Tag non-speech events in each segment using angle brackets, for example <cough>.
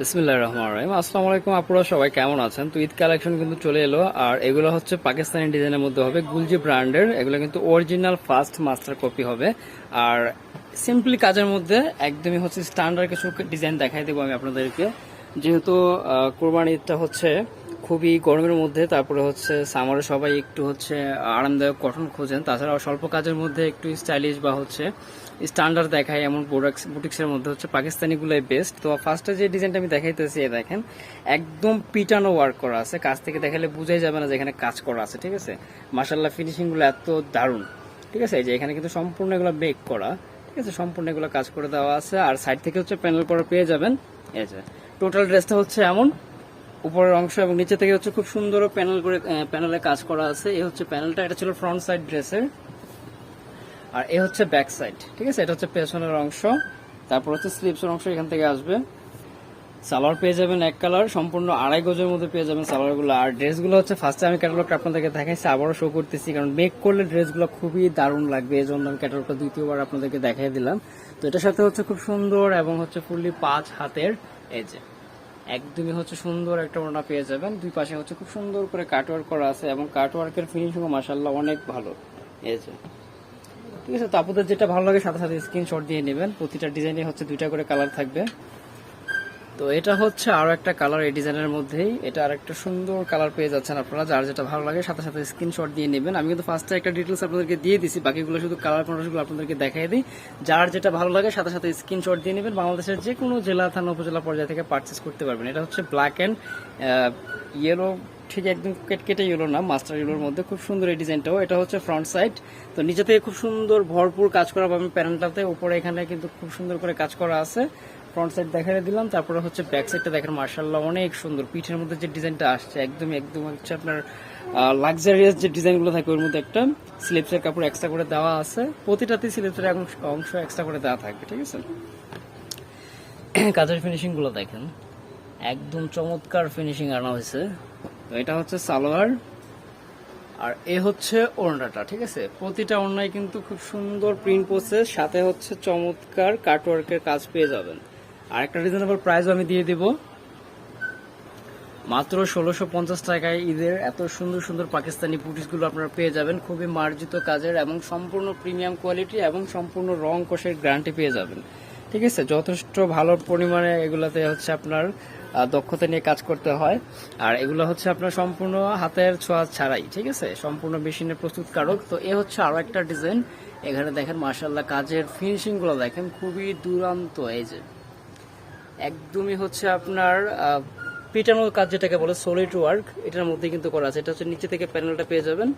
বিসমিল্লাহ রহমান রহিম। আসসালামু আলাইকুম আপনারা সবাই কেমন আছেন? তো ঈদ কালেকশন কিন্তু চলে এলো, আর এগুলো হচ্ছে পাকিস্তানি ডিজাইনের মধ্যে হবে গুলজি ব্র্যান্ডের। এগুলো কিন্তু অরিজিনাল ফার্স্ট মাস্টার কপি হবে। আর সিম্পলি কাজের মধ্যে একদমই হচ্ছে স্ট্যান্ডার্ড কিছু ডিজাইন দেখাই দেবো আমি আপনাদেরকে। যেহেতু কোরবানি ঈদটা হচ্ছে খুবই গরমের মধ্যে, তারপরে হচ্ছে সামারে সবাই একটু হচ্ছে আরামদায়ক কটন খোঁজেন। তাছাড়াও স্বল্প কাজের মধ্যে একটু স্টাইলিশ বা হচ্ছে স্ট্যান্ডার্ড দেখায় এমন প্রোডাক্টস বুটিক্সের মধ্যে হচ্ছে পাকিস্তানিগুলোই বেস্ট তো ফার্স্টে যে ডিজাইনটা আমি দেখাইতেছি, এই দেখেন, একদম পিটানো ওয়ার্ক করা আছে। কাজ থেকে দেখালে বুঝাই যাবে না যে এখানে কাজ করা আছে, ঠিক আছে? মাসাল্লাহ ফিনিশিংগুলো এত দারুণ, ঠিক আছে? এই যে এখানে কিন্তু সম্পূর্ণ এগুলো বেক করা, ঠিক আছে? সম্পূর্ণ এগুলো কাজ করে দেওয়া আছে। আর সাইড থেকে হচ্ছে প্যানেল করা পেয়ে যাবেন, এই যে। টোটাল ড্রেসটা হচ্ছে এমন, উপরের অংশ এবং নিচে থেকে হচ্ছে খুব সুন্দর প্যানেল করে প্যানেলে কাজ করা আছে। এই হচ্ছে প্যানেলটা এটা ছিল ফ্রন্ট সাইড ড্রেসের আর এ হচ্ছে ব্যাক সাইড ঠিক আছে? এটা হচ্ছে পেছনের অংশ। তারপর হচ্ছে স্লিপসের অংশ এখান থেকে আসবে। সালোয়ার পেয়ে যাবেন এক কালার সম্পূর্ণ আড়াই গজের মধ্যে পেয়ে যাবেন সালোয়ারগুলো। আর ড্রেসগুলো হচ্ছে ফার্স্টে আমি ক্যাটালগটা আপনাদেরকে দেখাইছি, আবারও শো করতেছি, কারণ মেক করলে ড্রেসগুলো খুবই দারুণ লাগবে। এই জন্য আমি ক্যাটালগটা দ্বিতীয়বার আপনাদেরকে দেখাই দিলাম। তো এটার সাথে হচ্ছে খুব সুন্দর এবং হচ্ছে ফুললি পাঁচ হাতের, এই যে, একদমই হচ্ছে সুন্দর একটা ওড়না পেয়ে যাবেন। দুই পাশে হচ্ছে খুব সুন্দর করে কাটওয়ার্ক করা আছে এবং কাটওয়ার্কের ফিনিশিং মাসাল্লাহ অনেক ভালো। এই যে ঠিক আছে, তো আপনাদের যেটা ভালো লাগে সাথে সাথে স্ক্রিনশট দিয়ে নেবেন। প্রতিটা ডিজাইনে হচ্ছে দুইটা করে কালার থাকবে। তো এটা হচ্ছে আরও একটা কালার এই ডিজাইনের মধ্যেই। এটা আর একটা সুন্দর কালার পেয়ে যাচ্ছেন আপনারা, যার যেটা ভালো লাগে সাথে সাথে স্ক্রিনশট দিয়ে নেবেন। আমি কিন্তু ফার্স্টে একটা ডিটেলস আপনাদেরকে দিয়ে দিছি, বাকিগুলো শুধু কালার কন্ট্রাস্টগুলো আপনাদেরকে দেখাই দিই। যার যেটা ভালো লাগে সাথে সাথে স্ক্রিনশট দিয়ে নেবেন। বাংলাদেশের যে কোনো জেলা, থানা, উপজেলা পর্যায়ে থেকে পারচেস করতে পারবেন। এটা হচ্ছে ব্ল্যাক অ্যান্ড ইয়েলো ঠিক একদম কেটকেটে ইয়েলো না মাস্টার ইয়েলোর মধ্যে। খুব সুন্দর এই ডিজাইনটাও। এটা হচ্ছে ফ্রন্ট সাইড তো নিচে থেকে খুব সুন্দর ভরপুর কাজ করা পাবেন প্যানেলটাতে উপরে এখানে কিন্তু খুব সুন্দর করে কাজ করা আছে। ফ্রন্ট সাইড দেখাই দিলাম। তারপরে হচ্ছে ব্যাক সাইডটা দেখেন মার্শাল্লাহ অনেক সুন্দর। পিঠের মধ্যে যে ডিজাইনটা আসছে একদম একদম হচ্ছে আপনার লাক্সারিয়াস যে ডিজাইনগুলো থাকে, ওর মধ্যে একটা স্লিপসের কাপড় এক্সট্রা করে দেওয়া আছে। প্রতিটাতেই স্লিপসের অংশ এক্সট্রা করে দেওয়া থাকবে, ঠিক আছে? <clears throat> কাজের ফিনিশিংগুলো দেখেন। একদম চমৎকার ফিনিশিং আনা হয়েছে। তো এটা হচ্ছে সালোয়ার, আর এ হচ্ছে ওড়নাটা, ঠিক আছে? প্রতিটা ওড়নায় কিন্তু খুব সুন্দর প্রিন্ট প্রসেস সাথে হচ্ছে চমৎকার কাটওয়ার্কের কাজ পেয়ে যাবেন। আর একটা রিজনেবল প্রাইসও আমি দিয়ে দিব। মাত্র ষোলোশো পঞ্চাশ টাকায় ঈদের এত সুন্দর সুন্দর পাকিস্তানি বুটিসগুলো আপনারা পেয়ে যাবেন। খুবই মার্জিত কাজের এবং সম্পূর্ণ প্রিমিয়াম কোয়ালিটি এবং সম্পূর্ণ রং কোষের গ্যারান্টি পেয়ে যাবেন। ঠিক আছে? যথেষ্ট ভালো পরিমাণে এগুলাতে হচ্ছে আপনার দক্ষতা নিয়ে কাজ করতে হয়। আর এগুলো হচ্ছে আপনার সম্পূর্ণ হাতের ছোঁয়া ছাড়াই ঠিক আছে? সম্পূর্ণ মেশিনের প্রস্তুতকারক। তো এ হচ্ছে আরও একটা ডিজাইন। এখানে দেখেন মার্শাল্লাহ কাজের ফিনিশিংগুলো দেখেন খুবই দুরান্ত। এই যে একদমই হচ্ছে আপনার আহ, পিটানোর কাজ যেটাকে বলে সলিড ওয়ার্ক এটার মধ্যে কিন্তু করা আছে। এটা হচ্ছে নিচে থেকে প্যানেলটা পেয়ে যাবেন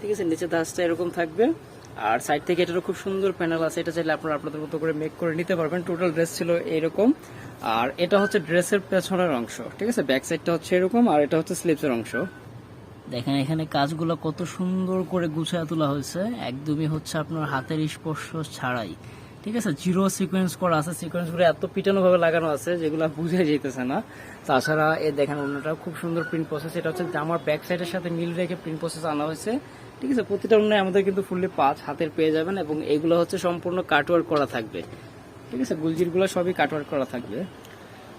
ঠিক আছে? নিচে ধাঁচটা এরকম থাকবে। আর সাইড থেকে এটারও খুব সুন্দর প্যানেল আছে। এটা চাইলে আপনারা আপনাদের মতো করে মেক করে নিতে পারবেন। টোটাল ড্রেস ছিল এরকম। আর এটা হচ্ছে ড্রেসের পেছনের অংশ, ঠিক আছে? ব্যাক সাইডটা হচ্ছে এরকম আর এটা হচ্ছে স্লিপসের অংশ। দেখেন, এখানে কাজগুলো কত সুন্দর করে গুছিয়ে তোলা হয়েছে। একদমই হচ্ছে আপনার হাতের স্পর্শ ছাড়াই, ঠিক আছে? জিরো সিকোয়েন্স করা আছে। সিকোয়েন্সগুলো এত পিটানো ভাবে লাগানো আছে যেগুলো বুঝে যেতেছে না। তাছাড়া এ দেখেন, অন্যটা খুব সুন্দর প্রিন্ট প্রসেস এটা হচ্ছে জামার ব্যাক সাইডের সাথে মিল রেখে প্রিন্ট প্রসেস আনা হয়েছে, ঠিক আছে? প্রতিটা অন্যায় আমাদের কিন্তু ফুললি পাঁচ হাতের পেয়ে যাবেন এবং এগুলো হচ্ছে সম্পূর্ণ কাটওয়ার্ক করা থাকবে। ঠিক আছে, গুলজিরগুলো সবই কাটওয়ার্ক করা থাকবে।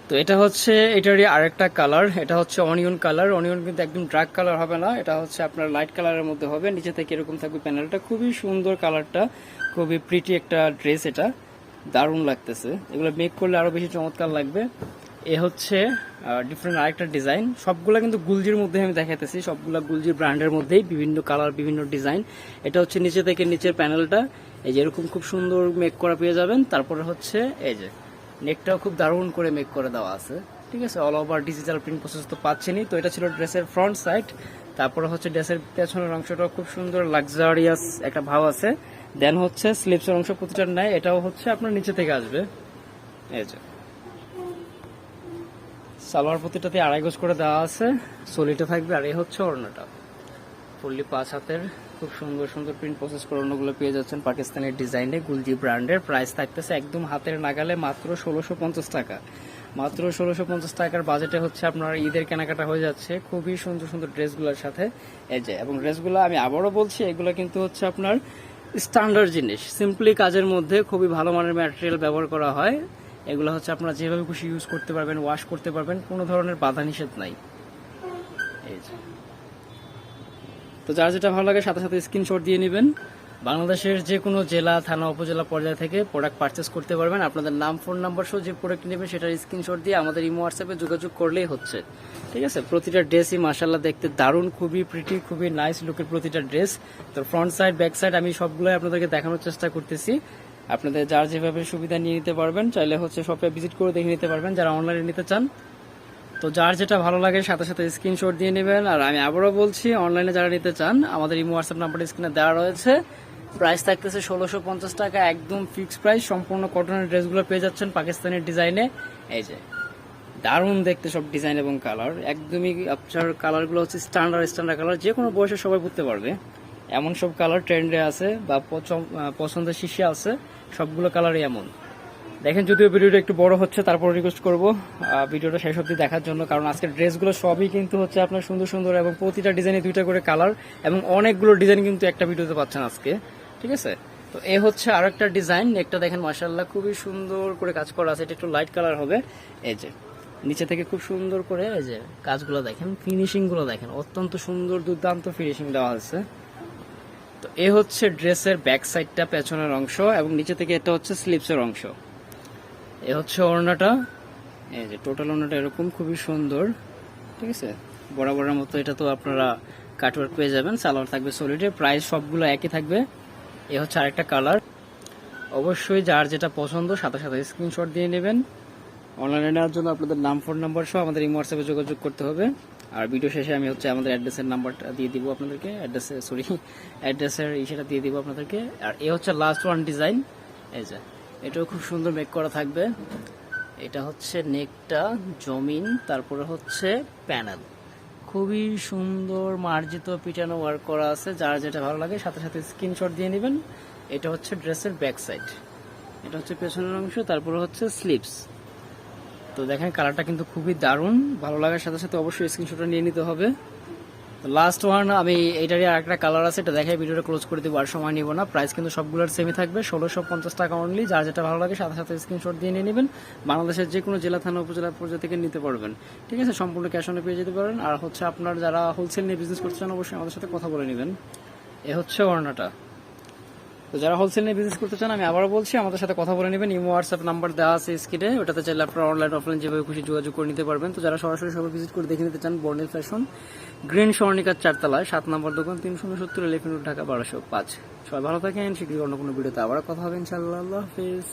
তো এটা হচ্ছে, এটারই আরেকটা কালার এটা হচ্ছে অনিয়ন কালার অনিয়ন কিন্তু একদম ডার্ক কালার হবে না, এটা হচ্ছে আপনার লাইট কালারের মধ্যে হবে। নিচে থেকে এরকম থাকবে প্যানেলটা খুবই সুন্দর কালারটা খুবই প্রিটি একটা ড্রেস এটা। দারুণ লাগতেছে। এগুলো মেক করলে আরও বেশি চমৎকার লাগবে। এ হচ্ছে ডিফারেন্ট আরেকটা ডিজাইন সবগুলা কিন্তু গুলজির মধ্যে আমি দেখাইতেছি। সবগুলা গুলজির ব্র্যান্ডের মধ্যেই বিভিন্ন কালার বিভিন্ন ডিজাইন এটা হচ্ছে নিচে থেকে নিচের প্যানেলটা। এই যে এরকম খুব সুন্দর মেক করা পেয়ে যাবেন। তারপরে হচ্ছে, এই যে নেকটাও খুব দারুণ করে মেক করে দেওয়া আছে। ঠিক আছে? All over digital print process তো পাচ্ছেনই। তো এটা ছিল ড্রেসের ফ্রন্ট সাইড তারপরে হচ্ছে ড্রেসের পেছনের অংশটাও খুব সুন্দর লাক্সারিয়াস একটা ভাব আছে। দেন হচ্ছে স্লিপসের অংশ প্রতিটার নেয়। এটাও হচ্ছে আপনার নিচে থেকে আসবে। এই যে। সালোয়ার প্রতিটাতে আড়াই গোজ করে দেওয়া আছে সলিটা থাকবে আর এই হচ্ছে ওড়নাটা। ফুললি পাঁচ হাতের, খুব সুন্দর সুন্দর প্রিন্ট প্রসেস করে অন্যগুলো পেয়ে যাচ্ছেন পাকিস্তানের ডিজাইনে গুলজি ব্র্যান্ডের। প্রাইস থাকতেছে একদম হাতের নাগালে মাত্র ষোলোশো পঞ্চাশ টাকা। মাত্র ষোলোশো পঞ্চাশ টাকার বাজেটে হচ্ছে আপনার ঈদের কেনাকাটা হয়ে যাচ্ছে। খুবই সুন্দর সুন্দর ড্রেসগুলোর সাথে এই যে, এবং ড্রেসগুলো আমি আবারও বলছি, এগুলো কিন্তু হচ্ছে আপনার স্ট্যান্ডার্ড জিনিস। সিম্পলি কাজের মধ্যে খুবই ভালো মানের ম্যাটেরিয়াল ব্যবহার করা হয়। এগুলো হচ্ছে আপনারা যেভাবে খুশি ইউজ করতে পারবেন ওয়াশ করতে পারবেন, কোনো ধরনের বাধা নিষেধ নাই। তো যার যেটা ভালো লাগে সাথে সাথে স্ক্রিনশট দিয়ে নেবেন। বাংলাদেশের যে কোনো জেলা, থানা, উপজেলা পর্যায় থেকে প্রোডাক্ট পারচেস করতে পারবেন। আপনাদের নাম ফোন নাম্বার সহ যে প্রোডাক্ট নেবেন সেটার স্ক্রিনশট দিয়ে আমাদের ইমো হোয়াটসঅ্যাপে যোগাযোগ করলেই হচ্ছে। ঠিক আছে? প্রতিটা ড্রেসই মাসাল্লাহ দেখতে দারুণ, খুবই প্রিটি খুবই নাইস লুকের প্রতিটা ড্রেস তো ফ্রন্ট সাইড ব্যাক সাইড আমি সবগুলোই আপনাদেরকে দেখানোর চেষ্টা করতেছি। আপনাদের যার যেভাবে সুবিধা নিয়ে নিতে পারবেন, চাইলে হচ্ছে শপে ভিজিট করে দেখে নিতে পারবেন, যারা অনলাইনে নিতে চান। তো যার যেটা ভালো লাগে, সাথে সাথে স্ক্রিনশট দিয়ে নেবেন। আর আমি আবারও বলছি অনলাইনে যারা নিতে চান, আমাদের ইমো হোয়াটসঅ্যাপ নাম্বার স্ক্রিনে দেওয়া রয়েছে। প্রাইস থাকতেছে ষোলোশো পঞ্চাশ টাকা, একদম ফিক্সড প্রাইস সম্পূর্ণ কটনের ড্রেসগুলো পেয়ে যাচ্ছেন পাকিস্তানের ডিজাইনে এই যে, দারুণ দেখতে সব ডিজাইন এবং কালার একদমই আপনার কালারগুলো হচ্ছে স্ট্যান্ডার্ড স্ট্যান্ডার্ড কালার যে কোনো বয়সে সবাই পরতে পারবে। এমন সব কালার ট্রেন্ডে আছে বা পছন্দ- পছন্দের শীর্ষে আছে, সবগুলো কালারই এমন। দেখেন, যদিও ভিডিওটা একটু বড় হচ্ছে, তারপর রিকোয়েস্ট করব ভিডিওটা শেষ অব্দি দেখার জন্য, কারণ আজকের ড্রেসগুলো সবই কিন্তু হচ্ছে আপনার সুন্দর সুন্দর এবং প্রতিটা ডিজাইনে দুইটা করে কালার এবং অনেকগুলো ডিজাইন কিন্তু একটা ভিডিওতে পাচ্ছেন আজকে, ঠিক আছে? তো এ হচ্ছে আর একটা ডিজাইন একটা দেখেন মাসাল্লাহ খুবই সুন্দর করে কাজ করা আছে, এটা একটু লাইট কালার হবে। এই যে, নিচে থেকে খুব সুন্দর করে, এই যে, কাজগুলো দেখেন ফিনিশিংগুলো দেখেন, অত্যন্ত সুন্দর দুর্দান্ত ফিনিশিং দেওয়া হয়েছে। তো এ হচ্ছে ড্রেসের ব্যাক সাইডটা, পেছনের অংশ, এবং নিচে থেকে এটা হচ্ছে স্লিপসের অংশ। এ হচ্ছে ওড়নাটা। এই যে টোটাল ওড়নাটা এরকম, খুবই সুন্দর। ঠিক আছে? বরাবরের মতো এটা তো আপনারা কাটওয়ার্ক পেয়ে যাবেন, সালোয়ার থাকবে সলিডের প্রাইস সবগুলো একই থাকবে। এ হচ্ছে আরেকটা কালার। অবশ্যই যার যেটা পছন্দ, সাথে সাথে স্ক্রিনশট দিয়ে নেবেন। অনলাইনে নেওয়ার জন্য আপনাদের নাম ফোন নাম্বার সহ আমাদের এই হোয়াটসঅ্যাপে যোগাযোগ করতে হবে। আর ভিডিও শেষে আমি হচ্ছে আমাদের অ্যাড্রেসের নাম্বারটা দিয়ে দিব আপনাদেরকে। অ্যাড্রেসে সরি অ্যাড্রেসের ইসেটা দিয়ে দিব আপনাদেরকে। আর এ হচ্ছে লাস্ট ওয়ান ডিজাইন এই যে, এটাও খুব সুন্দর মেক করা থাকবে। এটা হচ্ছে নেকটা জমিন, তারপরে হচ্ছে প্যানেল খুবই সুন্দর মার্জিত পিটানো ওয়ার্ক করা আছে। যার যেটা ভালো লাগে, সাথে সাথে স্ক্রিনশট দিয়ে নেবেন। এটা হচ্ছে ড্রেসের ব্যাক সাইড এটা হচ্ছে পেছনের অংশ, তারপরে হচ্ছে স্লিপস তো দেখেন কালারটা কিন্তু খুবই দারুণ। ভালো লাগার সাথে সাথে অবশ্যই স্ক্রিনশটটা নিয়ে নিতে হবে। লাস্ট ওয়ান আমি এইটারই আরেকটা কালার আছে, এটা দেখে ভিডিওটা ক্লোজ করে দেবো, আর সময় নিব না। প্রাইস কিন্তু সবগুলোর সেমই থাকবে, ষোলোশো পঞ্চাশ টাকা অনলি যার যেটা ভালো লাগে, সাথে সাথে স্ক্রিনশট দিয়ে নিয়ে নেবেন। বাংলাদেশের যে কোনো জেলা, থানা, উপজেলা, পর্যায়ে থেকে নিতে পারবেন। ঠিক আছে? সম্পূর্ণ ক্যাশ অনে পেয়ে যেতে পারেন। আর হচ্ছে আপনার যারা হোলসেল নিয়ে বিজনেস করতে চান, অবশ্যই আমাদের সাথে কথা বলে নেবেন। এ হচ্ছে ওড়নাটা। তো যারা হোলসেল নিয়ে বিজনেস করতে চান, আমি আবারও বলছি, আমাদের সাথে কথা বলে নেবেন। ইমো হোয়াটসঅ্যাপ নাম্বার দেওয়া আছে স্ক্রিনে ওটাতে চাইলে আপনারা অনলাইন অফলাইন যেভাবে খুশি যোগাযোগ করে নিতে পারবেন। তো যারা সরাসরি সবাই ভিজিট করে দেখে নিতে চান বর্ণিল ফ্যাশন গ্রিন স্বর্ণিকার চারতলায়, সাত নম্বর দোকান, তিনশো উনসত্তর এলিফেন্ট ঢাকা, বারোশো পাঁচ। সবাই ভালো থাকেন, শীঘ্রই অন্য কোনো ভিডিওতে আবার কথা হবে, ইনশাআল্লাহ। আল্লাহ হাফিজ।